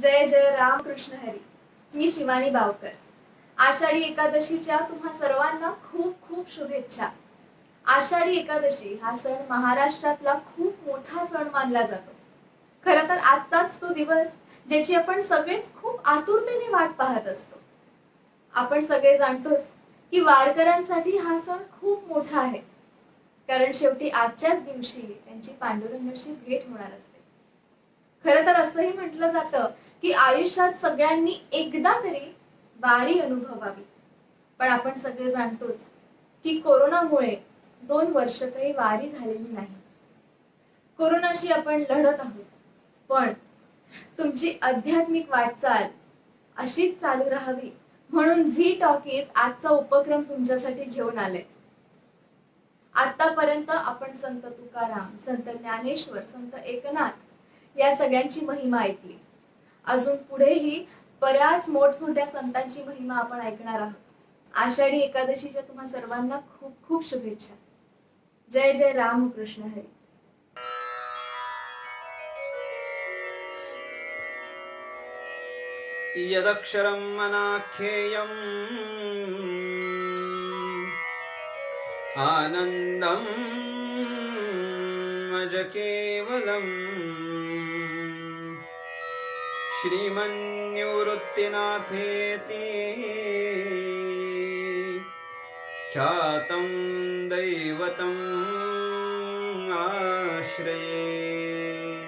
जय जय राम कृष्ण हरी. मी शिवानी बावकर. आषाढी एकादशीच्या तुम्हा सर्वांना खूप खूप शुभेच्छा. आषाढी एकादशी हा सण महाराष्ट्रातला खूप मोठा सण मानला जातो. खर तर आजचाच तो दिवस ज्याची आपण सगळेच खूप आतुरतेने वाट पाहत असतो. आपण सगळे जाणतोच की वारकऱ्यांसाठी हा सण खूप मोठा आहे. कारण शेवटी आजच्याच दिवशी त्यांची पांडुरंगाशी भेट होणार असते. खर तर असंही म्हटलं जातं की आयुष्यात सगळ्यांनी एकदा तरी वारी अनुभवावी. पण आपण सगळे जाणतोच की कोरोनामुळे दोन वर्ष काही वारी झालेली नाही. कोरोनाशी आपण लढत आहोत. पण तुमची आध्यात्मिक वाटचाल अशीच चालू राहावी म्हणून झी टॉकीज आजचा उपक्रम तुमच्यासाठी घेऊन आले आतापर्यंत आपण संत तुकाराम संत ज्ञानेश्वर संत एकनाथ या सगळ्यांची महिमा ऐकली. अजून पुढेही बऱ्याच मोठमोठ्या संतांची महिमा आपण ऐकणार आहोत. आषाढी एकादशीच्या तुम्हा सर्वांना खूप खूप शुभेच्छा. जय जय राम कृष्ण हरी. यदक्षरं मनाख्येयम् आनन्दम् अज केवलम् श्रीमन्निवृत्तिनाथेति ख्यातं दैवतम् आश्रये।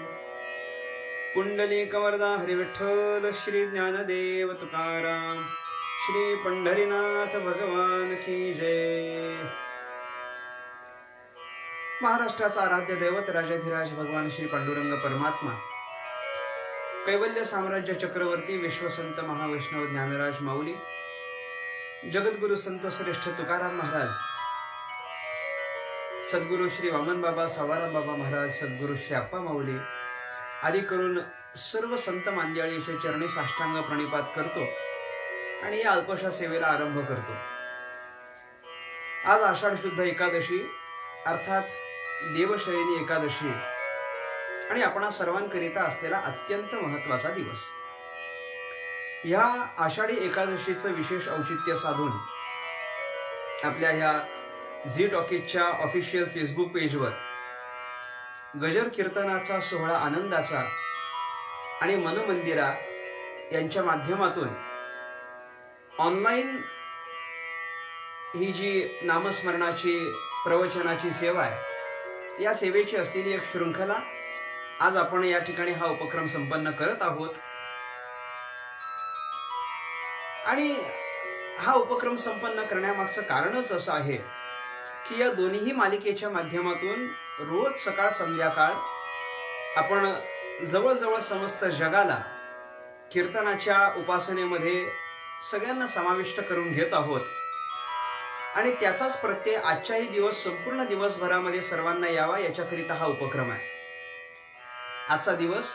पुंडली हरिविठ्ठल श्री ज्ञानदेव तुकाराम श्री पंढरीनाथ भगवान की जय। महाराष्ट्राचा आराध्य दैवत राजाधिराज भगवान श्री पांडुरंग परमात्मा कैवल्य साम्राज्य चक्रवर्ती विश्वसंत महावैष्णव ज्ञानराज माऊली जगद्गुरु संत श्रेष्ठ तुकाराम महाराज सद्गुरु श्री वामन बाबा सावाराम बाबा महाराज सद्गुरु श्री अप्पा माऊली आदी करून सर्व संत मांदियाळीचे चरणी साष्टांग प्रणिपात करतो आणि या अल्पशा सेवेला आरंभ करतो. आज आषाढ शुद्ध एकादशी अर्थात देवशयनी एकादशी आणि आपणा सर्वांकरिता असलेला अत्यंत महत्त्वाचा दिवस. ह्या आषाढी एकादशीचं विशेष औचित्य साधून आपल्या ह्या झी टॉकीजच्या ऑफिशियल फेसबुक पेजवर गजर कीर्तनाचा सोहळा आनंदाचा आणि मनमंदिरा यांच्या माध्यमातून ऑनलाईन ही जी नामस्मरणाची प्रवचनाची सेवा आहे या सेवेची असलेली एक शृंखला आज आपण या ठिकाणी हा उपक्रम संपन्न करत आहोत. आणि हा उपक्रम संपन्न करण्यामागचं कारणच असं आहे की या दोन्हीही मालिकेच्या माध्यमातून रोज सकाळ संध्याकाळ आपण जवळजवळ समस्त जगाला कीर्तनाच्या उपासनेमध्ये सगळ्यांना समाविष्ट करून घेत आहोत. आणि त्याचाच प्रत्यय आजच्याही दिवस संपूर्ण दिवसभरामध्ये सर्वांना यावा याच्याकरिता हा उपक्रम आहे. आजचा दिवस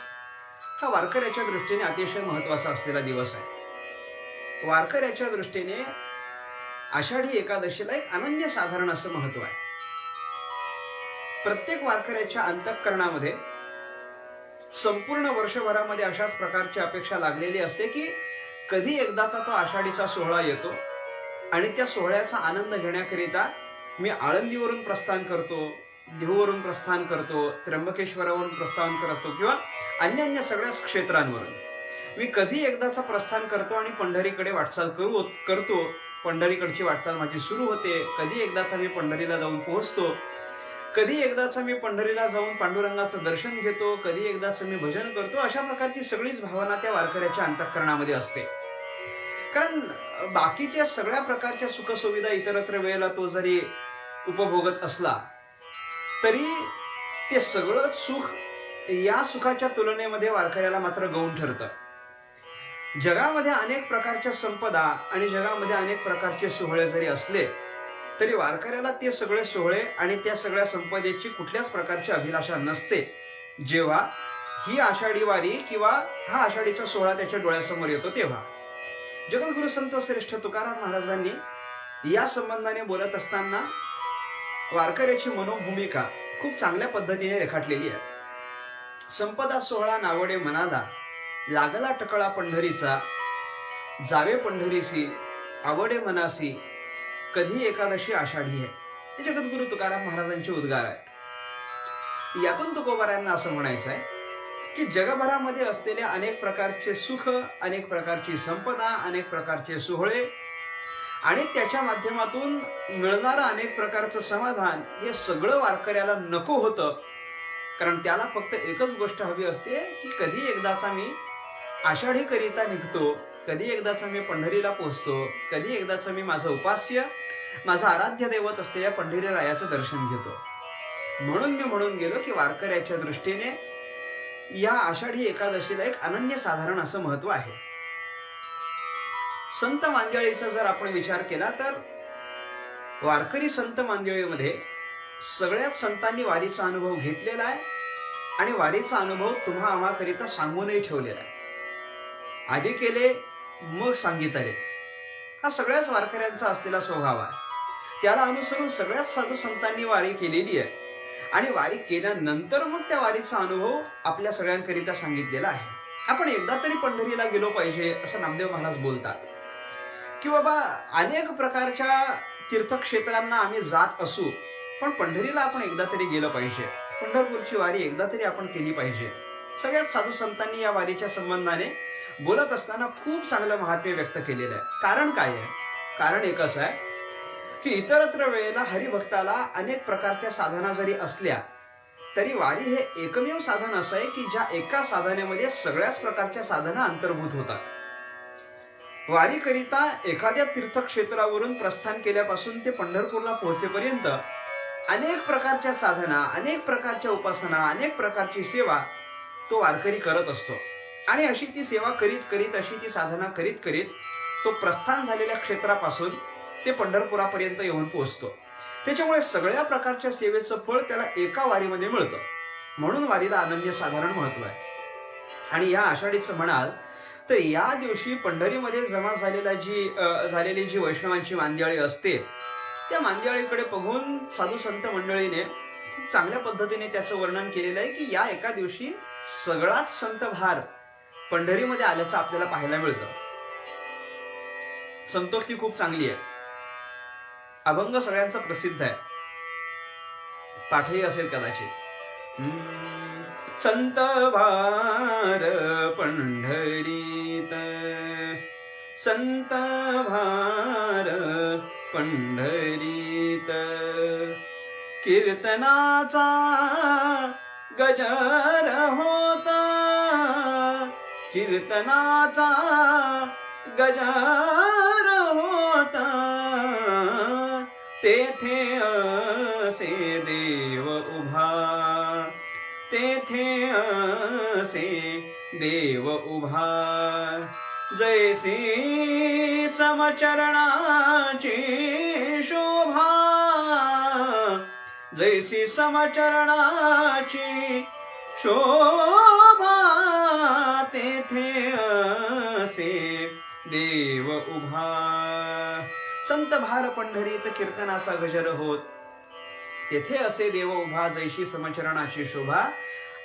हा वारकऱ्याच्या दृष्टीने अतिशय महत्त्वाचा असलेला दिवस आहे. वारकऱ्याच्या दृष्टीने आषाढी एकादशीला एक अनन्य साधारण असं महत्त्व आहे. प्रत्येक वारकऱ्याच्या अंतःकरणामध्ये संपूर्ण वर्षभरामध्ये अशाच प्रकारची अपेक्षा लागलेली असते की कधी एकदाचा तो आषाढीचा सोहळा येतो आणि त्या सोहळ्याचा आनंद घेण्याकरिता मी आळंदीवरून प्रस्थान करतो. देहूवरून प्रस्थान करतो त्र्यंबकेश्वरावरून प्रस्थान करतो किंवा अन्य अन्य सगळ्याच क्षेत्रांवरून. मी कधी एकदाचा प्रस्थान करतो आणि पंढरीकडे वाटचाल करू करतो पंढरीकडची वाटचाल माझी सुरू होते कधी एकदाचा मी पंढरीला जाऊन पोहोचतो कधी एकदाचा मी पंढरीला जाऊन पांडुरंगाचं दर्शन घेतो कधी एकदाचं मी भजन करतो अशा प्रकारची सगळीच भावना त्या वारकऱ्याच्या अंतःकरणामध्ये असते. कारण बाकीच्या सगळ्या प्रकारच्या सुखसुविधा इतरत्र वेळेला तो जरी उपभोगत असला तरी ते सगळं सुख या सुखाच्या तुलनेमध्ये वारकऱ्याला मात्र गौण ठरतं. जगामध्ये अनेक प्रकारच्या संपदा आणि जगामध्ये अनेक प्रकारचे सोहळे जरी असले तरी वारकऱ्याला ते सगळे सोहळे आणि त्या सगळ्या संपदेची कुठल्याच प्रकारची अभिलाषा नसते. जेव्हा ही आषाढी वारी किंवा हा आषाढीचा सोहळा त्याच्या डोळ्यासमोर येतो तेव्हा. जगद्गुरु संत श्रेष्ठ तुकाराम महाराजांनी या संबंधाने बोलत असताना वारकऱ्याची मनोभूमिका खूप चांगल्या पद्धतीने रेखाटलेली आहे. संपदा सोहळा नावडे मनादा लागला टकळा पंढरीचा जावे पंढरीसी आवडे मनासी कधी एकादशी आषाढी आहे. हे जगद्गुरु तुकाराम महाराजांचे उद्गार आहेत यातून तुकोबारांना असं म्हणायचं आहे की जगभरामध्ये असलेले अनेक प्रकारचे सुख अनेक प्रकारची संपदा अनेक प्रकारचे सोहळे आणि त्याच्या माध्यमातून मिळणारं अनेक प्रकारचं समाधान हे सगळं वारकऱ्याला नको होतं. कारण त्याला फक्त एकच गोष्ट हवी असते की कधी एकदाचा मी आषाढीकरिता निघतो कधी एकदाचा मी पंढरीला पोहोचतो कधी एकदाचं मी माझं उपास्य माझं आराध्य दैवत असलेल्या पंढरी रायाचं दर्शन घेतो. म्हणून मी म्हणून गेलो की वारकऱ्याच्या दृष्टीने या आषाढी एकादशीला एक अनन्य साधारण असं महत्त्व आहे. संत मांदियाळीचा जर आपण विचार केला तर वारकरी संत मांदियाळीमध्ये सगळ्याच संतांनी वारीचा अनुभव घेतलेला आहे आणि वारीचा अनुभव तुम्हा आम्हाकरिता सांगूनही ठेवलेला आहे. आधी केले मग सांगितले. हा सगळ्याच वारकऱ्यांचा असलेला स्वभाव आहे. त्याला अनुसरून सगळ्याच साधू संतांनी वारी केलेली आहे. आणि वारी केल्यानंतर मग त्या वारीचा अनुभव आपल्या सगळ्यांकरिता सांगितलेला आहे. आपण एकदा तरी पंढरीला गेलो पाहिजे असं नामदेव महाराज बोलतात. की बाबा अनेक प्रकारच्या तीर्थक्षेत्रांना आम्ही जात असू पण पंढरीला आपण एकदा तरी गेलं पाहिजे. पंढरपूरची वारी एकदा तरी आपण केली पाहिजे. सगळ्यात साधू संतांनी या वारीच्या संबंधाने बोलत असताना खूप चांगलं महात्म्य व्यक्त केलेलं आहे. कारण काय आहे? कारण एकच आहे की इतरत्र वेळेला हरिभक्ताला अनेक प्रकारच्या साधना जरी असल्या तरी वारी हे एकमेव साधन असं आहे की ज्या एका साधनेमध्ये सगळ्याच प्रकारच्या साधना अंतर्भूत होतात. वारीकरिता एखाद्या तीर्थक्षेत्रावरून प्रस्थान केल्यापासून ते पंढरपूरला पोहोचेपर्यंत अनेक प्रकारच्या साधना अनेक प्रकारच्या उपासना अनेक प्रकारची सेवा तो वारकरी करत असतो. आणि अशी ती सेवा करीत करीत अशी ती साधना करीत करीत तो प्रस्थान झालेल्या क्षेत्रापासून ते पंढरपुरापर्यंत येऊन पोहोचतो. त्याच्यामुळे सगळ्या प्रकारच्या सेवेचं फळ त्याला एका वारीमध्ये मिळतं. म्हणून वारीला अनन्य साधारण महत्त्व आहे. आणि या आषाढीचं म्हणाल तर या दिवशी पंढरीमध्ये जमा झालेला जी झालेली जी वैष्णवांची मांदियाळी असते त्या मांदियाळीकडे बघून साधू संत मंडळीने खूप चांगल्या पद्धतीने त्याचं वर्णन केलेलं आहे की या एका दिवशी सगळाच संत भार पंढरीमध्ये आल्याचं आपल्याला पाहायला मिळतं. संतोक्ती खूप चांगली आहे. अभंग सगळ्यांचा प्रसिद्ध आहे. पाठही असेल कदाचित. संत भार पंढरी संत भार पंढरीत. कीर्तनाचा गजर होता. कीर्तनाचा गजर होता. तेथे असे देव उभा. तेथे असे देव उभा. जैसी समचरणाची शोभा जैसी समचरणाची शोभा तेथे असे देव उभा. संत भार पंढरीत कीर्तनाचा गजर होत. तेथे असे देव उभा जैशी समचरणाची शोभा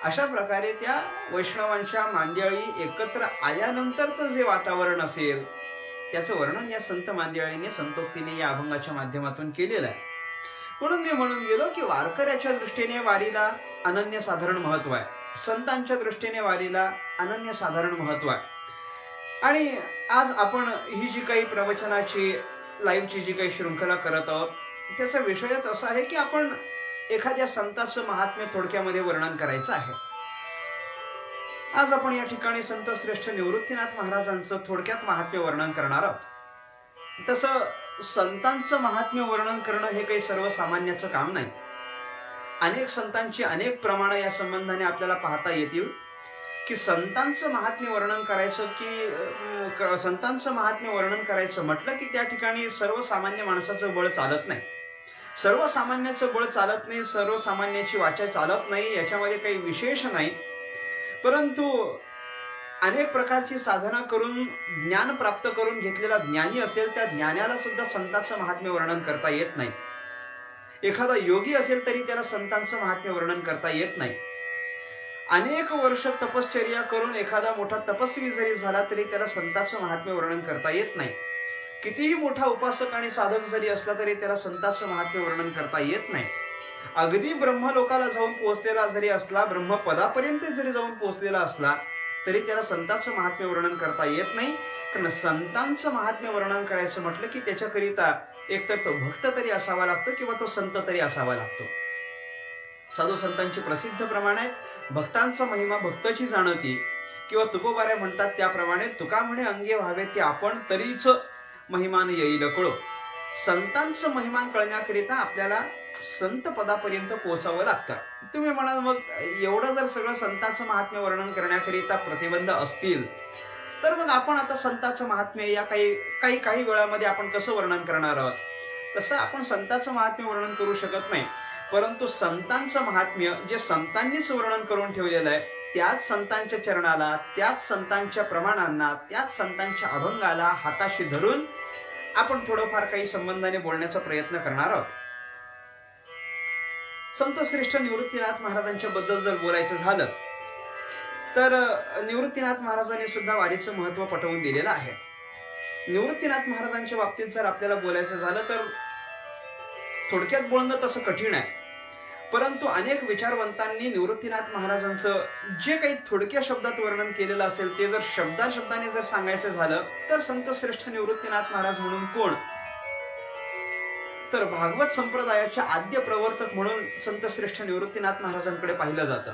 अशा प्रकारे त्या वैष्णवांच्या मांदियाळी एकत्र आल्यानंतरचं जे वातावरण असेल त्याचं वर्णन या संत मांदियाळीने संतोक्तीने या अभंगाच्या माध्यमातून केलेलं आहे. म्हणून मी म्हणून गेलो की वारकऱ्याच्या दृष्टीने वारीला अनन्य साधारण महत्त्व आहे. संतांच्या दृष्टीने वारीला अनन्य साधारण महत्त्व आहे. आणि आज आपण ही जी काही प्रवचनाची लाईव्हची जी काही श्रृंखला करत आहोत त्याचा विषयच असा आहे की आपण एखाद्या संताचं महात्म्य थोडक्यामध्ये वर्णन करायचं आहे. आज आपण या ठिकाणी संत श्रेष्ठ निवृत्तीनाथ महाराजांचं थोडक्यात महात्म्य वर्णन करणार आहोत. तसं संतांचं महात्म्य वर्णन करणं हे काही सर्वसामान्याचं काम नाही. अनेक संतांची अनेक प्रमाणं या संबंधाने आपल्याला पाहता येतील की संतांचं महात्म्य वर्णन करायचं की संतांचं महात्म्य वर्णन करायचं म्हटलं की त्या ठिकाणी सर्वसामान्य माणसाचं बळ चालत नाही. सर्वसामान्याचं बळ चालत नाही सर्वसामान्याची वाचा चालत नाही याच्यामध्ये काही विशेष नाही. परंतु अनेक प्रकारची साधना करून ज्ञान प्राप्त करून घेतलेला ज्ञानी असेल त्या ज्ञानाला सुद्धा संतांचं महात्म्य वर्णन करता येत नाही. एखादा योगी असेल तरी त्याला संतांचं महात्म्य वर्णन करता येत नाही. अनेक वर्ष तपश्चर्या करून एखादा मोठा तपस्वी जरी झाला तरी त्याला संतांचं महात्म्य वर्णन करता येत नाही. कितीही मोठा उपासक आणि साधक जरी असला तरी त्याला संताचं महात्म्य वर्णन करता येत नाही. अगदी ब्रह्मलोकाला जाऊन पोहोचलेला जरी असला ब्रह्मपदापर्यंत जरी जाऊन पोहोचलेला असला तरी त्याला संतांचं महात्म्य वर्णन करता येत नाही. कारण संतांचं महात्म्य वर्णन करायचं म्हटलं की त्याच्याकरिता एकतर तो भक्त तरी असावा लागतो किंवा तो संत तरी असावा लागतो. साधू संतांची प्रसिद्ध प्रमाण आहेत भक्तांचा महिमा भक्ताची जाणती किंवा तुकोबाऱ्या म्हणतात त्याप्रमाणे तुका म्हणे अंगे व्हावे ते आपण तरीच महिमान येईल कळो. संतांचं महिमान कळण्याकरिता आपल्याला संत पदापर्यंत पोहोचावं लागतं. तुम्ही म्हणाल मग एवढं जर सगळं संतांचं महात्म्य वर्णन करण्याकरिता प्रतिबंध असतील तर मग आपण आता संतांचं महात्म्य या काही काही काही वेळामध्ये आपण कसं वर्णन करणार आहोत? तसं आपण संतांचं महात्म्य वर्णन करू शकत नाही. परंतु संतांचं महात्म्य जे संतांनीच वर्णन करून ठेवलेलं आहे त्याच संतांच्या चरणाला त्याच संतांच्या प्रमाणांना त्याच संतांच्या अभंगाला हाताशी धरून आपण थोडंफार काही संबंधाने बोलण्याचा प्रयत्न करणार आहोत. संत श्रेष्ठ निवृत्तीनाथ महाराजांच्या बद्दल जर बोलायचं झालं तर निवृत्तीनाथ महाराजांनी सुद्धा वारीचं महत्त्व पटवून दिलेलं आहे. निवृत्तीनाथ महाराजांच्या बाबतीत जर आपल्याला बोलायचं झालं तर थोडक्यात बोलणं तसं कठीण आहे. परंतु अनेक विचारवंतांनी निवृत्तीनाथ महाराजांचं जे काही थोडक्या शब्दात वर्णन केलेलं असेल ते जर शब्दा शब्दाने जर सांगायचं झालं तर संत श्रेष्ठ निवृत्तीनाथ महाराज म्हणून कोण? तर भागवत संप्रदायाचे आद्य प्रवर्तक म्हणून संत श्रेष्ठ निवृत्तीनाथ महाराजांकडे पाहिलं जातं.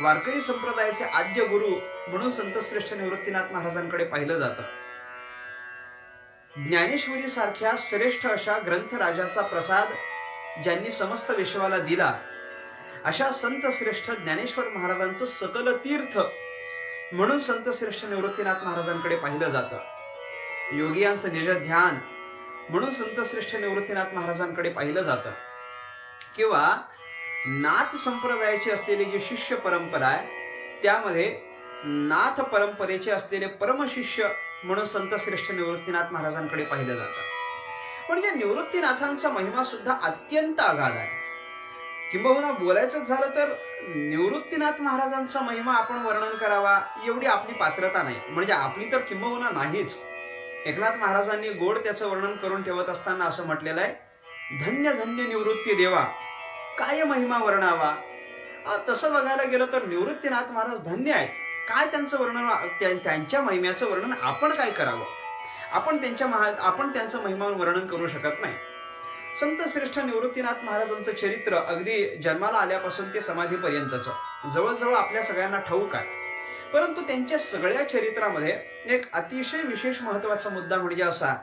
वारकरी संप्रदायाचे आद्य गुरु म्हणून संत श्रेष्ठ निवृत्तीनाथ महाराजांकडे पाहिलं जातं. ज्ञानेश्वरी सारख्या श्रेष्ठ अशा ग्रंथ राजाचा प्रसाद ज्यांनी समस्त विश्वाला दिला अशा संत श्रेष्ठ ज्ञानेश्वर महाराजांचं सकल तीर्थ म्हणून संत श्रेष्ठ निवृत्तीनाथ महाराजांकडे पाहिलं जातं. योगियांचं निज ध्यान म्हणून संत श्रेष्ठ निवृत्तीनाथ महाराजांकडे पाहिलं जातं. किंवा नाथ संप्रदायाची असलेली जी शिष्य परंपरा आहे त्यामध्ये नाथ परंपरेचे असलेले परमशिष्य म्हणून संत श्रेष्ठ निवृत्तीनाथ महाराजांकडे पाहिलं जातं. पण या निवृत्तीनाथांचा महिमा सुद्धा अत्यंत अगाध आहे. किंबहुना बोलायचं झालं तर निवृत्तीनाथ महाराजांचा महिमा आपण वर्णन करावा एवढी आपली पात्रता नाही. म्हणजे आपली तर किंबहुना नाहीच. एकनाथ महाराजांनी गोड त्याचं वर्णन करून ठेवत असताना असं म्हटलेलं आहे धन्य धन्य निवृत्ती देवा काय महिमा वर्णावा. तसं बघायला गेलं तर निवृत्तीनाथ महाराज धन्य आहेत. काय त्यांचं वर्णन त्यांच्या महिम्याचं वर्णन आपण काय करावं? आपण त्यांच्या महा आपण त्यांचं महिमा वर्णन करू शकत नाही. संत श्रेष्ठ निवृत्तीनाथ महाराजांचं चरित्र अगदी जन्माला आल्यापासून ते समाधीपर्यंतचं. जवळजवळ आपल्या सगळ्यांना ठाऊक आहे. परंतु त्यांच्या सगळ्या चरित्रामध्ये एक अतिशय विशेष महत्त्वाचा मुद्दा म्हणजे असा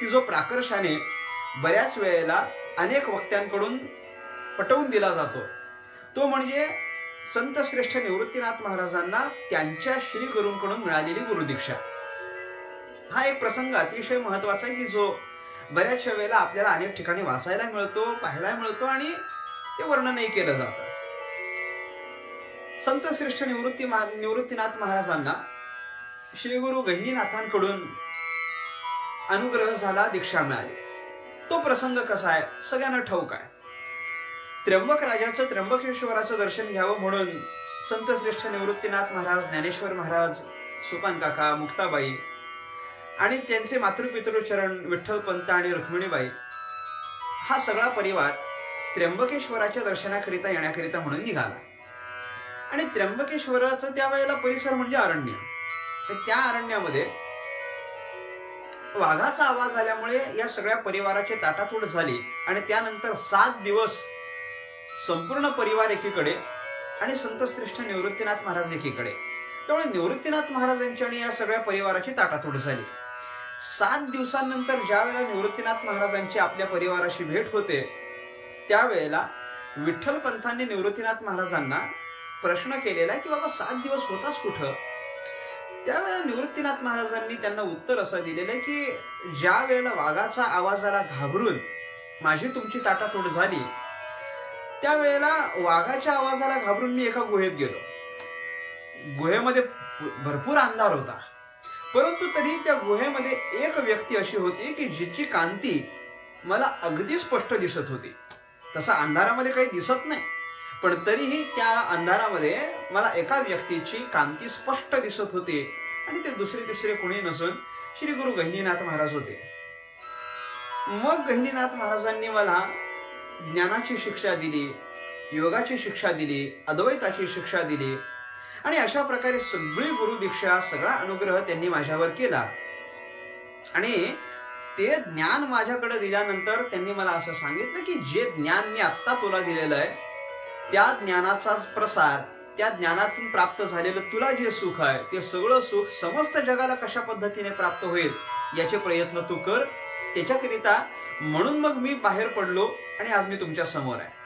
की जो प्राकर्षाने बऱ्याच वेळेला अनेक वक्त्यांकडून पटवून दिला जातो. तो म्हणजे संत श्रेष्ठ निवृत्तीनाथ महाराजांना त्यांच्या श्री गुरूंकडून मिळालेली गुरुदीक्षा. हा एक प्रसंग अतिशय महत्त्वाचा आहे की जो बऱ्याचशा वेळेला आपल्याला अनेक ठिकाणी वाचायला मिळतो पाहायला मिळतो आणि ते वर्णनही केलं जातं. संत श्रेष्ठ निवृत्ती महा- निवृत्तीनाथ महाराजांना श्री गुरु गहिनीनाथांकडून अनुग्रह झाला दीक्षा मिळाली. तो प्रसंग कसा आहे? सगळ्यांना ठाऊक आहे. त्र्यंबक राजाचं त्र्यंबकेश्वराचं दर्शन घ्यावं म्हणून संत श्रेष्ठ निवृत्तीनाथ महाराज ज्ञानेश्वर महाराज सुपान काका मुक्ताबाई आणि त्यांचे मातृपितृचरण विठ्ठलपंत आणि रुक्मिणीबाई हा सगळा परिवार त्र्यंबकेश्वराच्या दर्शनाकरिता येण्याकरिता म्हणून निघाला. आणि त्र्यंबकेश्वराचं त्यावेळेला परिसर म्हणजे अरण्य. त्या अरण्यामध्ये वाघाचा आवाज आल्यामुळे या सगळ्या परिवाराची ताटातूट झाली आणि त्यानंतर सात दिवस संपूर्ण परिवार एकीकडे आणि संतश्रेष्ठ निवृत्तीनाथ महाराज एकीकडे. त्यामुळे निवृत्तीनाथ महाराजांची आणि या सगळ्या परिवाराची ताटातूट झाली. सात दिवसांनंतर ज्या वेळेला निवृत्तीनाथ महाराजांची आपल्या परिवाराशी भेट होते त्यावेळेला विठ्ठल पंथांनी निवृत्तीनाथ महाराजांना प्रश्न केलेला आहे की बाबा सात दिवस होतास कुठं? त्यावेळेला निवृत्तीनाथ महाराजांनी त्यांना उत्तर असं दिलेलं आहे की ज्या वेळेला वाघाचा आवाजाला घाबरून माझी तुमची ताटातोड झाली त्यावेळेला वाघाच्या आवाजाला घाबरून मी एका गुहेत गेलो. गुहेमध्ये भरपूर अंधार होता. परंतु तरी त्या गुहेमध्ये एक व्यक्ती अशी होती की जिची कांती मला अगदी स्पष्ट दिसत होती. तसा अंधारामध्ये काही दिसत नाही. पण तरीही त्या अंधारामध्ये मला एका व्यक्तीची कांती स्पष्ट दिसत होती आणि ते दुसरे तिसरे कोणी नसून श्री गुरु गहिनीनाथ महाराज होते. मग गहिनीनाथ महाराजांनी मला ज्ञानाची शिक्षा दिली योगाची शिक्षा दिली अद्वैताची शिक्षा दिली आणि अशा प्रकारे सगळी गुरु दीक्षा सगळा अनुग्रह त्यांनी माझ्यावर केला. आणि ते ज्ञान माझ्याकडे दिल्यानंतर त्यांनी मला असं सांगितलं की जे ज्ञान मी आत्ता तुला दिलेलं आहे त्या ज्ञानाचा प्रसार त्या ज्ञानातून प्राप्त झालेलं तुला जे सुख आहे ते सगळं सुख समस्त जगाला कशा पद्धतीने प्राप्त होईल याचे प्रयत्न तू कर. त्याच्याकरिता म्हणून मग मी बाहेर पडलो आणि आज मी तुमच्यासमोर आहे.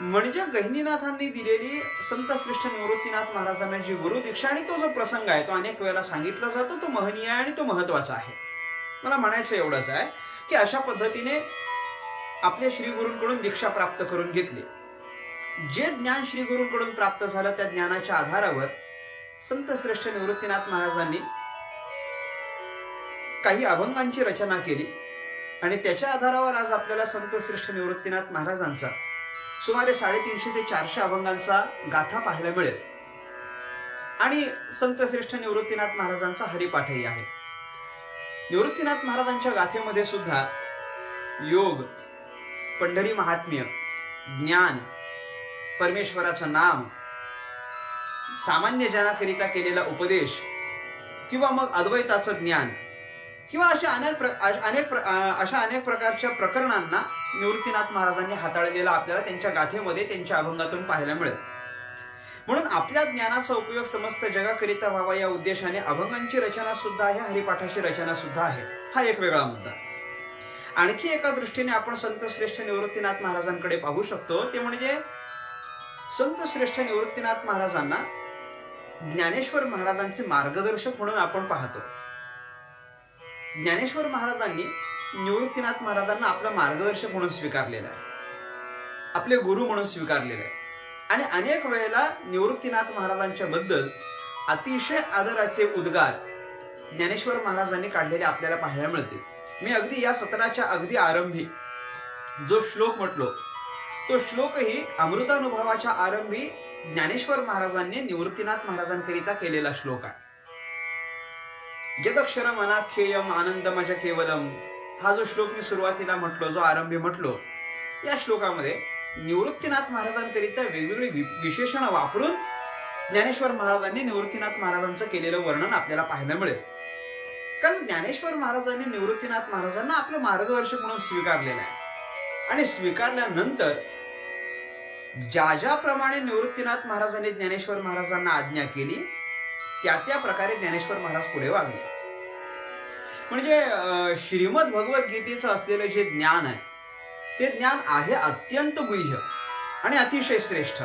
म्हणजे गहिनीनाथांनी दिलेली संत श्रेष्ठ निवृत्तीनाथ महाराजांना जी गुरु दीक्षा आणि तो जो प्रसंग आहे तो अनेक वेळेला सांगितला जातो तो महनीय आहे आणि तो महत्त्वाचा आहे. मला म्हणायचं एवढंच आहे की अशा पद्धतीने आपल्या श्री गुरूंकडून दीक्षा प्राप्त करून घेतली. जे ज्ञान श्री गुरूंकडून प्राप्त झालं त्या ज्ञानाच्या आधारावर संत श्रेष्ठ निवृत्तीनाथ महाराजांनी काही अभंगांची रचना केली आणि त्याच्या आधारावर आज आपल्याला संत श्रेष्ठ निवृत्तीनाथ महाराजांचा सुमारे साडेतीनशे ते चारशे अभंगांचा गाथा पाहायला मिळेल. आणि संत श्रेष्ठ निवृत्तीनाथ महाराजांचा हरिपाठही आहे. निवृत्तीनाथ महाराजांच्या गाथेमध्ये सुद्धा योग पंढरी महात्म्य ज्ञान परमेश्वराचं नाम सामान्य जनाकरिता केलेला उपदेश किंवा मग अद्वैताचं ज्ञान किंवा अशा अनेक प्र- अनेक प्र- अशा अनेक प्रकारच्या प्रकरणांना निवृत्तीनाथ महाराजांनी हाताळलेला आपल्याला त्यांच्या गाथेमध्ये त्यांच्या अभंगातून पाहायला मिळेल. म्हणून आपल्या ज्ञानाचा उपयोग समस्त जगाकरिता व्हावा या उद्देशाने अभंगांची रचना सुद्धा आहे हरिपाठाची रचना सुद्धा आहे. हा एक वेगळा मुद्दा. आणखी एका दृष्टीने आपण संत श्रेष्ठ निवृत्तीनाथ महाराजांकडे पाहू शकतो. ते म्हणजे संत श्रेष्ठ निवृत्तीनाथ महाराजांना ज्ञानेश्वर महाराजांचे मार्गदर्शक म्हणून आपण पाहतो. ज्ञानेश्वर महाराजांनी निवृत्तीनाथ महाराजांना आपलं मार्गदर्शक म्हणून स्वीकारलेलं आहे. आपले गुरु म्हणून स्वीकारलेले आहे. आणि अनेक वेळेला निवृत्तीनाथ महाराजांच्या बद्दल अतिशय आदराचे उद्गार ज्ञानेश्वर महाराजांनी काढलेले आपल्याला पाहायला मिळते मी अगदी या सत्राच्या अगदी आरंभी जो श्लोक म्हटलो तो श्लोकही अमृतानुभवाच्या आरंभी ज्ञानेश्वर महाराजांनी निवृत्तीनाथ महाराजांकरिता केलेला श्लोक आहे. यदक्षरम मनाख्येयम आनंद मज केवलम हा जो श्लोक मी सुरुवातीला म्हटलो जो आरंभी म्हटलो या श्लोकामध्ये निवृत्तीनाथ महाराजांकरिता वेगवेगळी विशेषणं वापरून ज्ञानेश्वर महाराजांनी निवृत्तीनाथ महाराजांचं केलेलं वर्णन आपल्याला पाहायला मिळेल. कारण ज्ञानेश्वर महाराजांनी निवृत्तीनाथ महाराजांना आपलं मार्गदर्शक म्हणून स्वीकारलेलं आहे. आणि स्वीकारल्यानंतर ज्या ज्याप्रमाणे निवृत्तीनाथ महाराजांनी ज्ञानेश्वर महाराजांना आज्ञा केली त्या त्या प्रकारे ज्ञानेश्वर महाराज पुढे वागले. म्हणजे श्रीमद भगवद्गीतेचं असलेलं जे ज्ञान आहे ते ज्ञान आहे अत्यंत गुह्य आणि अतिशय श्रेष्ठ.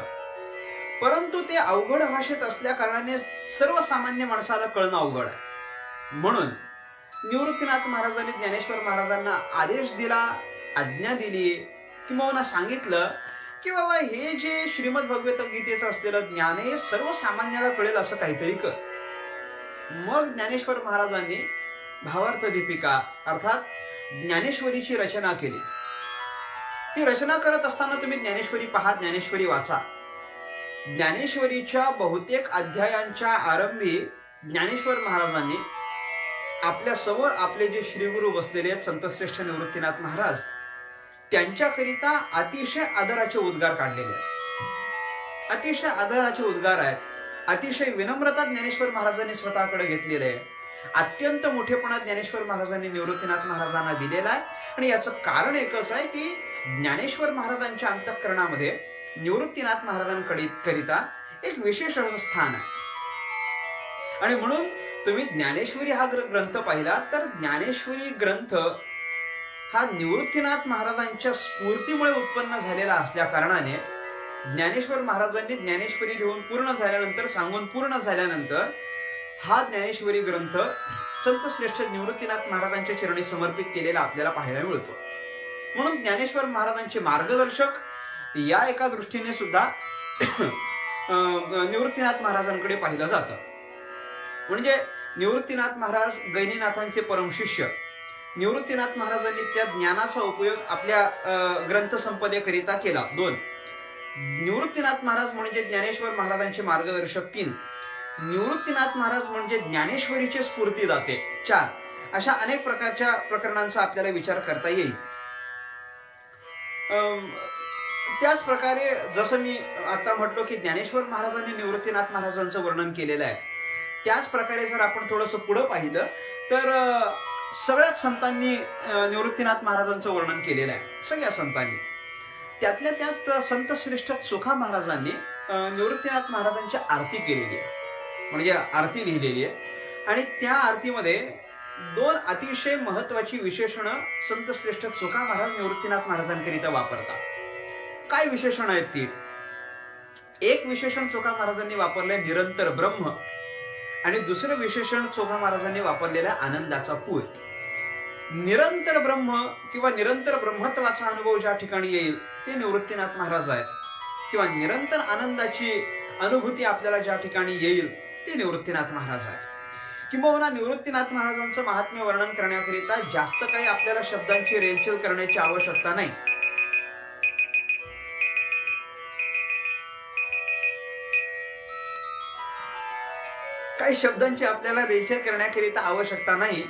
परंतु ते अवघड भाषेत असल्या कारणाने सर्वसामान्य माणसाला कळणं अवघड आहे. म्हणून निवृत्तीनाथ महाराजांनी ज्ञानेश्वर महाराजांना आदेश दिला आज्ञा दिली किंवा सांगितलं की बाबा हे जे श्रीमद भगवत गीतेचं असलेलं ज्ञान आहे हे सर्वसामान्याला कळेल असं काहीतरी कर. मग ज्ञानेश्वर महाराजांनी भावार्थ दीपिका अर्थात ज्ञानेश्वरीची रचना केली. ती रचना करत असताना तुम्ही ज्ञानेश्वरी पहा ज्ञानेश्वरी वाचा. ज्ञानेश्वरीच्या बहुतेक अध्यायांच्या आरंभी ज्ञानेश्वर महाराजांनी आपल्यासमोर आपले जे श्रीगुरु बसलेले आहेत संतश्रेष्ठ निवृत्तीनाथ महाराज त्यांच्याकरिता अतिशय आदराचे उद्गार काढलेले आहेत. अतिशय आदराचे उद्गार आहेत. अतिशय विनम्रता ज्ञानेश्वर महाराजांनी स्वतःकडे घेतलेले आहे. अत्यंत मोठेपणा ज्ञानेश्वर महाराजांनी निवृत्तीनाथ महाराजांना दिलेला आहे. आणि याचं कारण एकच आहे की ज्ञानेश्वर महाराजांच्या अंतःकरणामध्ये निवृत्तीनाथ महाराजांकडे करिता एक विशेष असं स्थान आहे. आणि म्हणून तुम्ही ज्ञानेश्वरी हा ग्रंथ पाहिला तर ज्ञानेश्वरी ग्रंथ हा निवृत्तीनाथ महाराजांच्या स्फूर्तीमुळे उत्पन्न झालेला असल्या कारणाने ज्ञानेश्वर महाराजांनी ज्ञानेश्वरी लिहून पूर्ण झाल्यानंतर सांगून पूर्ण झाल्यानंतर हा ज्ञानेश्वरी ग्रंथ संत श्रेष्ठ निवृत्तीनाथ महाराजांच्या चरणी समर्पित केलेला आपल्याला पाहायला मिळतो. म्हणून ज्ञानेश्वर महाराजांचे मार्गदर्शक या एका दृष्टीने सुद्धा अं, निवृत्तीनाथ महाराजांकडे पाहिलं जातं. म्हणजे निवृत्तीनाथ महाराज गैनीनाथांचे परमशिष्य निवृत्तीनाथ महाराजांनी त्या ज्ञानाचा उपयोग आपल्या अं, ग्रंथ संपदेकरिता केला. दोन. निवृत्तीनाथ महाराज म्हणजे ज्ञानेश्वर महाराजांचे मार्गदर्शक तीन. निवृत्तीनाथ महाराज म्हणजे ज्ञानेश्वरीचे स्फूर्तीदाते. चार. अशा अनेक प्रकारच्या प्रकरणांचा आपल्याला विचार करता येईल. त्याच प्रकारे जसं मी आता म्हटलो की ज्ञानेश्वर महाराजांनी निवृत्तीनाथ महाराजांचं वर्णन केलेलं आहे. त्याच प्रकारे जर आपण थोडंसं पुढं पाहिलं तर सगळ्याच संतांनी निवृत्तीनाथ महाराजांचं वर्णन केलेलं आहे. सगळ्या संतांनी. त्यातल्या त्यात संत श्रेष्ठ चोखा महाराजांनी निवृत्तीनाथ महाराजांची आरती केलेली आहे. म्हणजे आरती लिहिलेली आहे. आणि त्या आरतीमध्ये दोन अतिशय महत्वाची विशेषणं संत श्रेष्ठ चोखा महाराज निवृत्तीनाथ महाराजांकरिता वापरतात. काय विशेषण आहेत ती? एक विशेषण चोखा महाराजांनी वापरले निरंतर ब्रह्म. आणि दुसरं विशेषण चोखा महाराजांनी वापरलेल्या आनंदाचा पूर. निरंतर ब्रह्म किंवा निरंतर ब्रह्मत्वाचा अनुभव ज्या ठिकाणी येईल ते निवृत्तीनाथ महाराज आहेत. किंवा निरंतर आनंदाची अनुभूती आपल्याला ज्या ठिकाणी येईल ते निवृत्तीनाथ महाराज आहेत. किंबहुना निवृत्तीनाथ महाराजांचं महात्म्य वर्णन करण्याकरिता जास्त काही आपल्याला शब्दांची रेलचेल करण्याची आवश्यकता नाही. काही शब्दांची आपल्याला रेलचेल करण्याकरिता आवश्यकता नाही.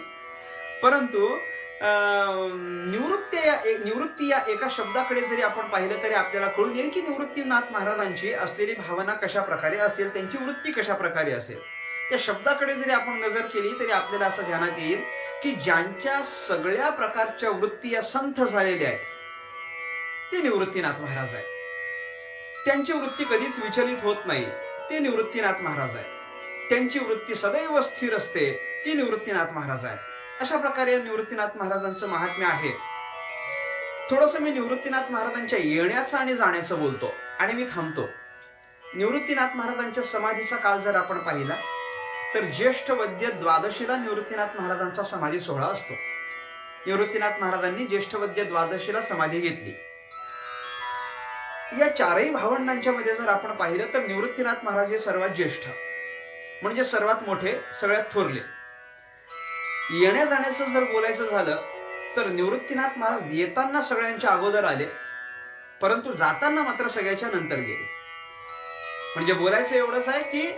परंतु निवृत्ती या निवृत्ती या एका शब्दाकडे जरी आपण पाहिलं तरी आपल्याला कळून येईल की निवृत्तीनाथ महाराजांची असलेली भावना कशा प्रकारे असेल त्यांची वृत्ती कशा प्रकारे असेल. त्या शब्दाकडे जरी आपण नजर केली तरी आपल्याला असं ध्यानात येईल की ज्यांच्या सगळ्या प्रकारच्या वृत्ती या संथ झालेल्या आहेत ते निवृत्तीनाथ महाराज आहेत. त्यांची वृत्ती कधीच विचलित होत नाही ते निवृत्तीनाथ महाराज आहेत. त्यांची वृत्ती सदैव स्थिर असते ती निवृत्तीनाथ महाराज आहेत. अशा प्रकारे निवृत्तीनाथ महाराजांचं महात्म्य आहे. थोडस मी निवृत्तीनाथ महाराजांच्या येण्याचं आणि जाण्याचं बोलतो आणि मी थांबतो. निवृत्तीनाथ महाराजांच्या समाधीचा काल जर आपण पाहिला तर ज्येष्ठ वद्य द्वादशीला निवृत्तीनाथ महाराजांचा समाधी सोहळा असतो. निवृत्तीनाथ महाराजांनी ज्येष्ठ वद्य द्वादशीला समाधी घेतली. या चारही भावंडांच्या मध्ये जर आपण पाहिलं तर निवृत्तीनाथ महाराज हे सर्वात ज्येष्ठ म्हणजे सर्वात मोठे सगळ्यात थोरले. येण्या जाण्याचं जर बोलायचं झालं तर निवृत्तीनाथ महाराज येताना सगळ्यांच्या अगोदर आले परंतु जाताना मात्र सगळ्याच्या नंतर गेले. म्हणजे बोलायचं एवढंच आहे की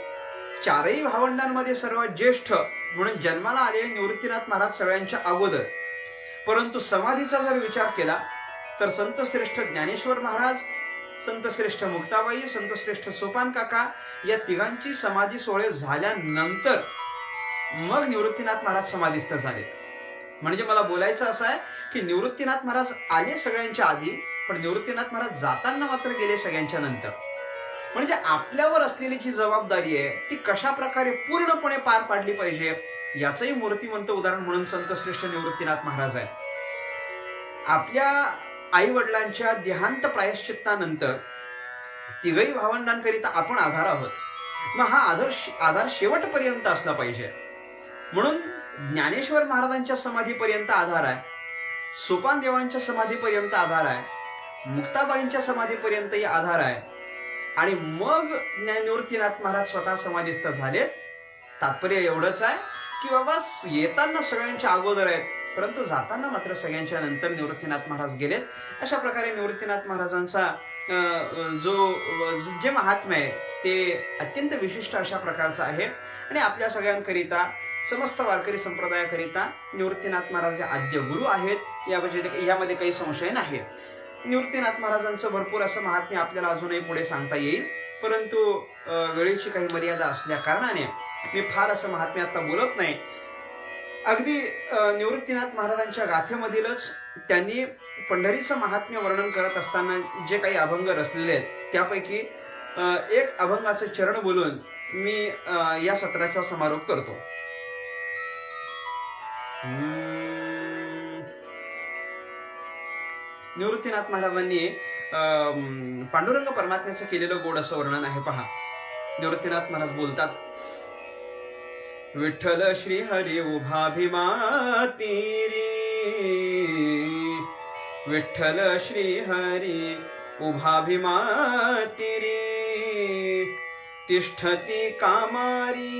चारही भावंडांमध्ये सर्वात ज्येष्ठ म्हणून जन्माला आलेले निवृत्तीनाथ महाराज सगळ्यांच्या अगोदर. परंतु समाधीचा जर विचार केला तर संत श्रेष्ठ ज्ञानेश्वर महाराज संत श्रेष्ठ मुक्ताबाई संत श्रेष्ठ सोपान काका या तिघांची समाधी सोहळे झाल्यानंतर मग निवृत्तीनाथ महाराज समाधीस्थ झालेत म्हणजे मला बोलायचं असं आहे की निवृत्तीनाथ महाराज आले सगळ्यांच्या आधी पण निवृत्तीनाथ महाराज जाताना मात्र गेले सगळ्यांच्या नंतर. म्हणजे आपल्यावर असलेली जी जबाबदारी आहे ती कशा प्रकारे पूर्णपणे पार पाडली पाहिजे याचंही मूर्तिमंत उदाहरण म्हणून संत श्रेष्ठ निवृत्तीनाथ महाराज आहेत. आपल्या आई वडिलांच्या देहांत प्रायश्चित्तानंतर तिघही भावंडांकरिता आपण आधार आहोत. मग हा आधार आधार शेवटपर्यंत असला पाहिजे. म्हणून ज्ञानेश्वर महाराजांच्या समाधीपर्यंत आधार आहे. सोपान देवांच्या समाधीपर्यंत आधार आहे. मुक्ताबाईंच्या समाधीपर्यंतही आधार आहे. आणि मग निवृत्तीनाथ महाराज स्वतः समाधीस्थ झाले. तात्पर्य एवढंच आहे की बाबा येताना सगळ्यांच्या अगोदर आहेत परंतु जाताना मात्र सगळ्यांच्या नंतर निवृत्तीनाथ महाराज गेलेत. अशा प्रकारे निवृत्तीनाथ महाराजांचा जो जे महात्म्य आहे ते अत्यंत विशिष्ट अशा प्रकारचं आहे. आणि आपल्या सगळ्यांकरिता समस्त वारकरी संप्रदायाकरिता निवृत्तीनाथ महाराज हे आद्य गुरु आहेत. यामध्ये यामध्ये काही संशय नाही. निवृत्तीनाथ महाराजांचं भरपूर असं महात्म्य आपल्याला अजूनही पुढे सांगता येईल. परंतु वेळेची काही मर्यादा असल्या कारणाने मी फार असं महात्म्य आता बोलत नाही. अगदी निवृत्तीनाथ महाराजांच्या गाथेमधीलच त्यांनी पंढरीचं महात्म्य वर्णन करत असताना जे काही अभंग रचलेले आहेत त्यापैकी एक अभंगाचं चरण बोलून मी या सत्राचा समारोप करतो. निवृत्तीनाथ महाराजांनी पांडुरंग परमात्म्याचं केलेलं गोड असं वर्णन आहे पहा. निवृत्तीनाथ महाराज बोलतात विठ्ठल श्री हरी उभा भीमा विठ्ठल श्री हरी उभा भीमा तिष्ठती कामारी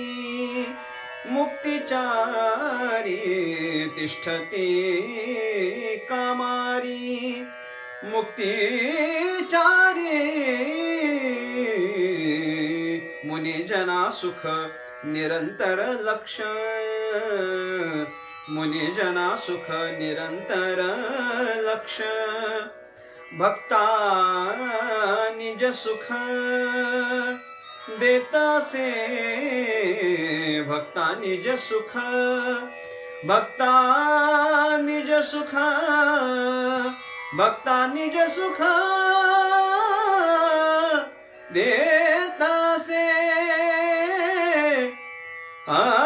मुक्तिचारी तिष्ठते कामारी. मुक्तीचारी मुनिजना सुख निरंतर लक्ष. मुनिजना सुख निरंतर लक्ष. भक्ता निज सुख. देतासे भक्ता निज सुख भक्ता निज सुख भक्ता निज सुख देतासे आ आ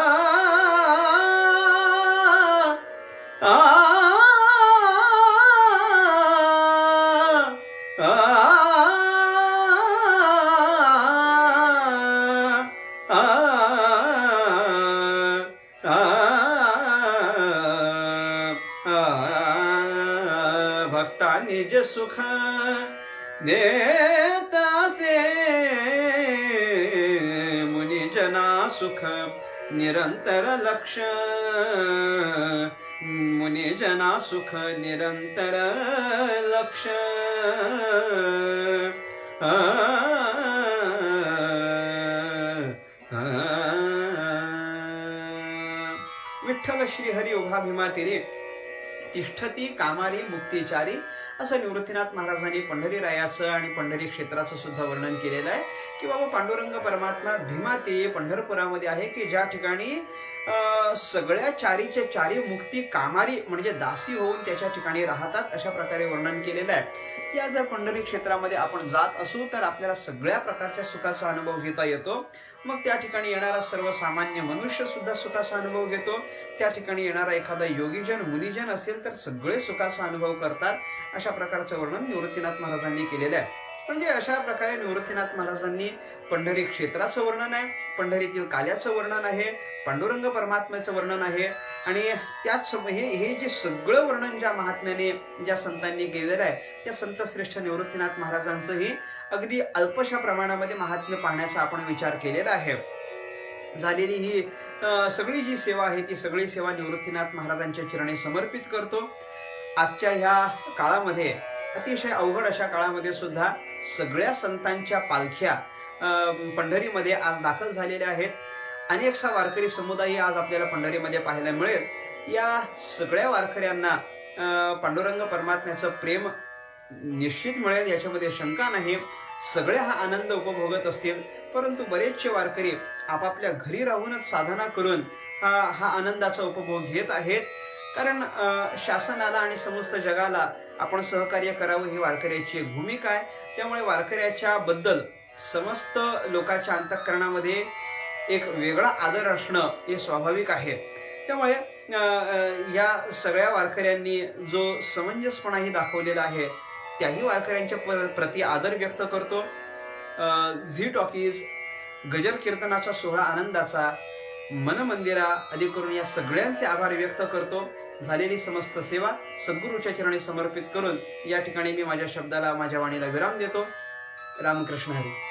निज सुख नेतासे मुनिजना सुख निरंतर लक्ष मुनिजना सुख निरंतर लक्ष विठ्ठल श्री हरी उभा भीमा तिरे तिष्ठती कामारी मुक्तीचारी असं निवृत्तीनाथ महाराजांनी पंढरी रायाचं आणि पंढरी क्षेत्राचं सुद्धा वर्णन केलेलं आहे. की बाबा पांडुरंग परमात्मा भीमा ते पंढरपुरामध्ये आहे की ज्या ठिकाणी सगळ्या चारीच्या चारी मुक्ती कामारी म्हणजे दासी होऊन त्याच्या ठिकाणी राहतात अशा प्रकारे वर्णन केलेलं आहे. या जर पंढरी क्षेत्रामध्ये आपण जात असू तर आपल्याला सगळ्या प्रकारच्या सुखाचा अनुभव घेता येतो. मग त्या ठिकाणी येणारा सर्वसामान्य मनुष्य सुद्धा सुखाचा अनुभव घेतो. त्या ठिकाणी येणारा एखादा योगीजन मुनिजन असेल तर सगळे सुखाचा अनुभव करतात. अशा प्रकारचं वर्णन निवृत्तीनाथ महाराजांनी केलेलं आहे. म्हणजे अशा प्रकारे निवृत्तीनाथ महाराजांनी पंढरी क्षेत्राचं वर्णन आहे पंढरीतील काल्याचं वर्णन आहे पांडुरंग परमात्म्याचं वर्णन आहे आणि त्याच हे हे जे सगळं वर्णन ज्या महात्म्याने ज्या संतांनी केलेलं आहे त्या संत श्रेष्ठ निवृत्तीनाथ महाराजांचंही अगदी अल्पशा प्रमाणामध्ये महात्म्य पाहण्याचा आपण विचार केलेला आहे. झालेली ही सगळी जी सेवा आहे ती सगळी सेवा निवृत्तीनाथ महाराजांच्या चरणी समर्पित करतो. आजच्या ह्या काळामध्ये अतिशय अवघड अशा काळामध्ये सुद्धा सगळ्या संतांच्या पालख्या पंढरीमध्ये आज दाखल झालेल्या आहेत. अनेकसा वारकरी समुदाय आज आपल्याला पंढरीमध्ये पाहायला मिळेल. या सगळ्या वारकऱ्यांना पांडुरंग परमात्म्याचं प्रेम निश्चित मिळेल याच्यामध्ये शंका नाही. सगळे हा आनंद उपभोगत असतील. परंतु बरेचसे वारकरी आपापल्या घरी राहूनच साधना करून हा आनंदाचा उपभोग घेत आहेत. कारण शासनाला आणि समस्त जगाला आपण सहकार्य करावं ही वारकऱ्याची एक भूमिका आहे. त्यामुळे वारकऱ्याच्या बद्दल समस्त लोकांच्या अंतःकरणामध्ये एक वेगळा आदर असणं हे स्वाभाविक आहे. त्यामुळे या सगळ्या वारकऱ्यांनी जो समंजसपणाही दाखवलेला आहे त्याही वारकऱ्यांच्या प्रति आदर व्यक्त करतो. झी टॉकीज गजर कीर्तनाचा सोहळा आनंदाचा मन मंदिरा अलीकडून या सगळ्यांचे आभार व्यक्त करतो. झालेली समस्त सेवा सद्गुरूच्या चरणी समर्पित करून या ठिकाणी मी माझ्या शब्दाला माझ्या वाणीला विराम देतो. रामकृष्ण हरी.